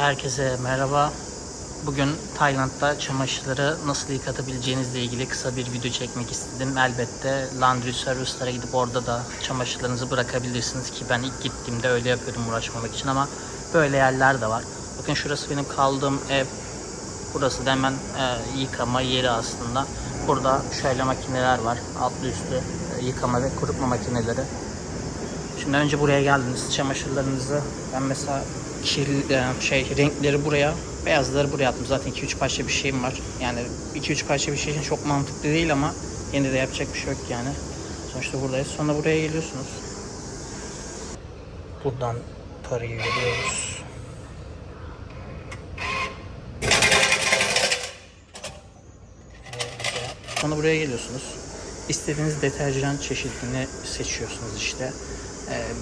Herkese merhaba. Bugün Tayland'da çamaşırları nasıl yıkatabileceğinizle ilgili kısa bir video çekmek istedim. Elbette laundry service'lara gidip orada da çamaşırlarınızı bırakabilirsiniz ki ben ilk gittiğimde öyle yapıyordum uğraşmamak için ama böyle yerler de var. Bakın şurası benim kaldığım ev. Burası da hemen e, yıkama yeri aslında. Burada şöyle makineler var. Altlı üstü e, yıkama ve kurutma makineleri. Şimdi önce buraya geldiniz çamaşırlarınızı ben mesela kirli e, şey renkleri buraya beyazları buraya attım zaten 2-3 parça bir şeyim var yani 2-3 parça bir şey için çok mantıklı değil ama yine de yapacak bir şey yok yani sonuçta buradayız sonra buraya geliyorsunuz buradan parayı veriyoruz Sonra buraya geliyorsunuz. İstediğiniz deterjan çeşidini seçiyorsunuz işte.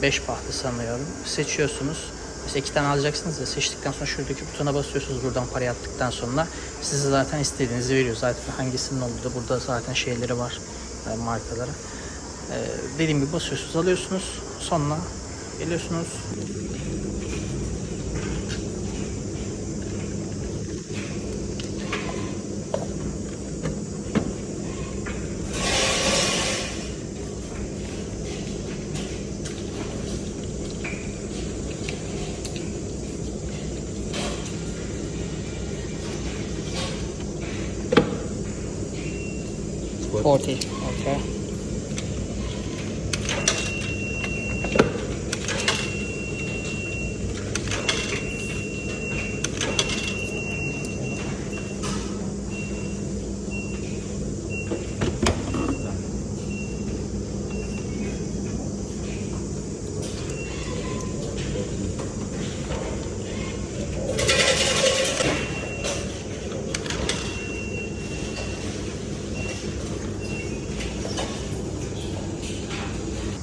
5 pahtı sanıyorum. Seçiyorsunuz. Mesela iki tane alacaksınız ya seçtikten sonra şuradaki butona basıyorsunuz buradan parayı attıktan sonra size zaten istediğinizi veriyor. Zaten hangisinin olduğu burada zaten şeyleri var e, markaları. E, dediğim gibi basıyorsunuz alıyorsunuz sonra geliyorsunuz 40. 40, okay.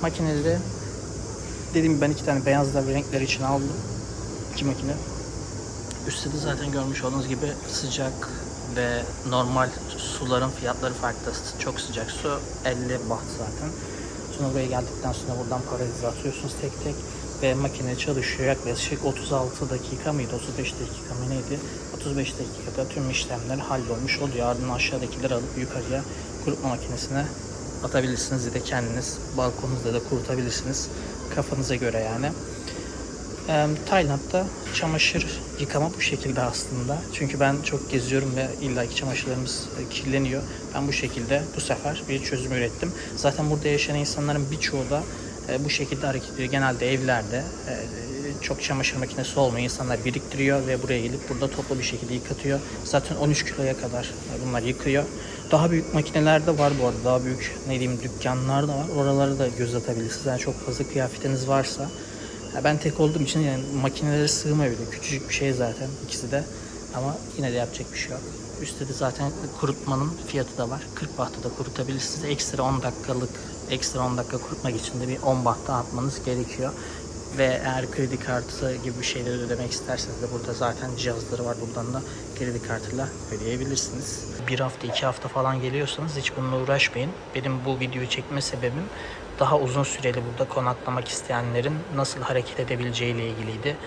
Makinede dediğim gibi ben iki tane beyazlar ve renkler için aldım. İki makine. Üstte de zaten görmüş olduğunuz gibi sıcak ve normal suların fiyatları farklı. Çok sıcak su 50 baht zaten. Sonra buraya geldikten sonra buradan parayı atıyorsunuz tek tek ve makine çalışıyor. Yaklaşık 36 dakika mıydı? 35 dakika mı neydi? 35 dakikada tüm işlemler hallolmuş oluyor. Ardından aşağıdakileri alıp yukarıya kurutma makinesine atabilirsiniz ya da kendiniz balkonunuzda da kurutabilirsiniz. Kafanıza göre yani. Ee, Tayland'da çamaşır yıkama bu şekilde aslında. Çünkü ben çok geziyorum ve illaki çamaşırlarımız e, kirleniyor. Ben bu şekilde bu sefer bir çözüm ürettim. Zaten burada yaşayan insanların birçoğu da e, bu şekilde hareket ediyor. Genelde evlerde e, çok çamaşır makinesi olmuyor. İnsanlar biriktiriyor ve buraya gelip burada toplu bir şekilde yıkatıyor. Zaten 13 kiloya kadar e, bunlar yıkıyor. Daha büyük makineler de var bu arada. Daha büyük ne diyeyim dükkanlar da var. Oraları da göz atabilirsiniz. Yani çok fazla kıyafetiniz varsa. Ya ben tek olduğum için yani makinelere sığmayabiliyor. Küçücük bir şey zaten ikisi de. Ama yine de yapacak bir şey yok. Üstte de zaten kurutmanın fiyatı da var. 40 bahtada kurutabilirsiniz. Ekstra 10 dakikalık, ekstra 10 dakika kurutmak için de bir 10 baht daha atmanız gerekiyor. Ve eğer kredi kartı gibi bir şeyleri ödemek isterseniz de burada zaten cihazları var. Buradan da kredi kartıyla ödeyebilirsiniz. Bir hafta, iki hafta falan geliyorsanız hiç bununla uğraşmayın. Benim bu videoyu çekme sebebim daha uzun süreli burada konaklamak isteyenlerin nasıl hareket edebileceğiyle ilgiliydi.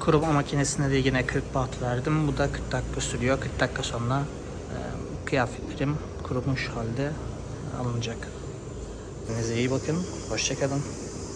Kuruma makinesine de yine 40 baht verdim. Bu da 40 dakika sürüyor. 40 dakika sonra e, kıyafetlerim kurumuş halde alınacak. Kendinize iyi bakın. Hoşçakalın.